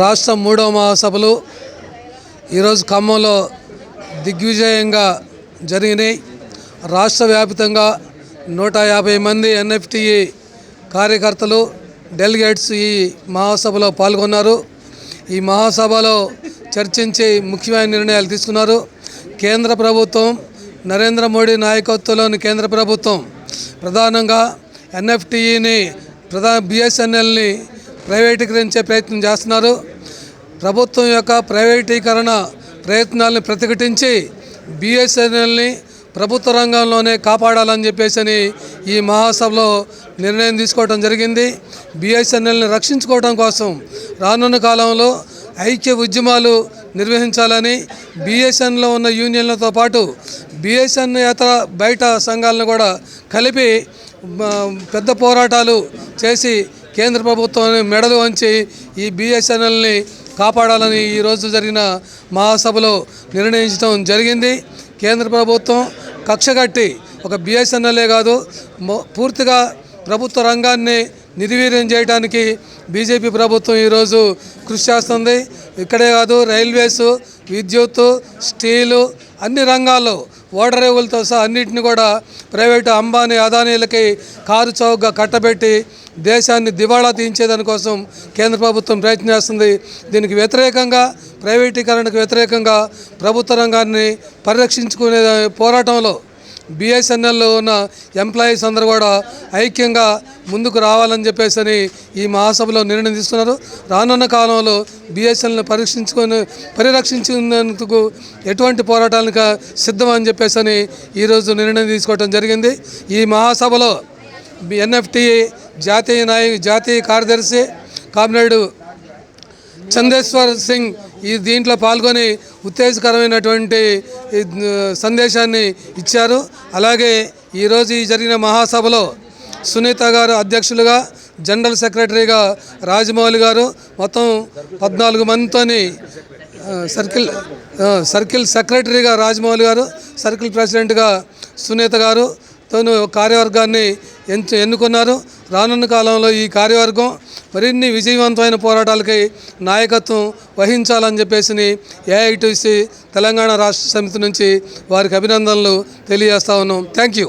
రాష్ట్ర మూడవ మహాసభలు. ఈరోజు ఖమ్మంలో దిగ్విజయంగా జరిగినాయి. రాష్ట్ర వ్యాప్తంగా నూట యాభై మంది ఎన్ఎఫ్టిఈ కార్యకర్తలు డెలిగేట్స్ ఈ మహాసభలో పాల్గొన్నారు. ఈ మహాసభలో చర్చించి ముఖ్యమైన నిర్ణయాలు తీసుకున్నారు. కేంద్ర ప్రభుత్వం నరేంద్ర మోడీ నాయకత్వంలోని కేంద్ర ప్రభుత్వం ప్రధానంగా ఎన్ఎఫ్టిఈని ప్రధా బిఎస్ఎన్ఎల్ని ప్రైవేటీకరించే ప్రయత్నం చేస్తున్నారు. ప్రభుత్వం యొక్క ప్రైవేటీకరణ ప్రయత్నాలను ప్రతిఘటించి బిఎస్ఎన్ఎల్ని ప్రభుత్వ రంగంలోనే కాపాడాలని చెప్పేసి అని ఈ మహాసభలో నిర్ణయం తీసుకోవడం జరిగింది. బిఎస్ఎన్ఎల్ని రక్షించుకోవడం కోసం రానున్న కాలంలో ఐక్య ఉద్యమాలు నిర్వహించాలని బిఎస్ఎన్లో ఉన్న యూనియన్లతో పాటు బిఎస్ఎన్ యాత్ర బయట సంఘాలను కూడా కలిపి పెద్ద పోరాటాలు చేసి కేంద్ర ప్రభుత్వాన్ని మెడలు వంచి ఈ బిఎస్ఎన్ఎల్ని కాపాడాలని ఈరోజు జరిగిన మహాసభలో నిర్ణయించడం జరిగింది. కేంద్ర ప్రభుత్వం కక్షగట్టి ఒక బిఎస్ఎన్ఎల్ఏ కాదు పూర్తిగా ప్రభుత్వ రంగాన్ని నిర్వీర్యం చేయడానికి బీజేపీ ప్రభుత్వం ఈరోజు కృషి చేస్తుంది. ఇక్కడే కాదు రైల్వేసు విద్యుత్ స్టీలు అన్ని రంగాల్లో ఓడరేవులతో సహా అన్నింటిని కూడా ప్రైవేటు అంబానీ అదానీలకి కారు చౌకగా కట్టబెట్టి దేశాన్ని దివాళా తీయించేదానికోసం కేంద్ర ప్రభుత్వం ప్రయత్నం చేస్తుంది. దీనికి వ్యతిరేకంగా ప్రైవేటీకరణకు వ్యతిరేకంగా ప్రభుత్వ రంగాన్ని పరిరక్షించుకునే పోరాటంలో బిఎస్ఎన్ఎల్లో ఉన్న ఎంప్లాయీస్ అందరూ కూడా ఐక్యంగా ముందుకు రావాలని చెప్పేసి అని ఈ మహాసభలో నిర్ణయం తీసుకున్నారు. రానున్న కాలంలో బిఎస్ఎన్ఎల్ని పరీక్షించుకొని పరిరక్షించుకునేందుకు ఎటువంటి పోరాటానికి సిద్ధం అని చెప్పేసి అని ఈరోజు నిర్ణయం తీసుకోవడం జరిగింది. ఈ మహాసభలో ఎన్ఎఫ్టీ జాతీయ నాయ జాతీయ కార్యదర్శి కామ్రేడు చందేశ్వర్ సింగ్ ఈ దీంట్లో పాల్గొని ఉత్తేజకరమైనటువంటి సందేశాన్ని ఇచ్చారు. అలాగే ఈరోజు ఈ జరిగిన మహాసభలో సునీత గారు అధ్యక్షులుగా జనరల్ సెక్రటరీగా రాజమౌళి గారు మొత్తం పద్నాలుగు మందితోని సర్కిల్ సర్కిల్ సెక్రటరీగా రాజమౌళి గారు సర్కిల్ ప్రెసిడెంట్గా సునీత గారు కార్యవర్గాన్ని ఎంచు ఎన్నుకున్నారు. రానున్న కాలంలో ఈ కార్యవర్గం మరిన్ని విజయవంతమైన పోరాటాలకి నాయకత్వం వహించాలని చెప్పేసి ఏఐటీసీ తెలంగాణ రాష్ట్ర సమితి నుంచి వారికి అభినందనలు తెలియజేస్తా ఉన్నాం. Thank you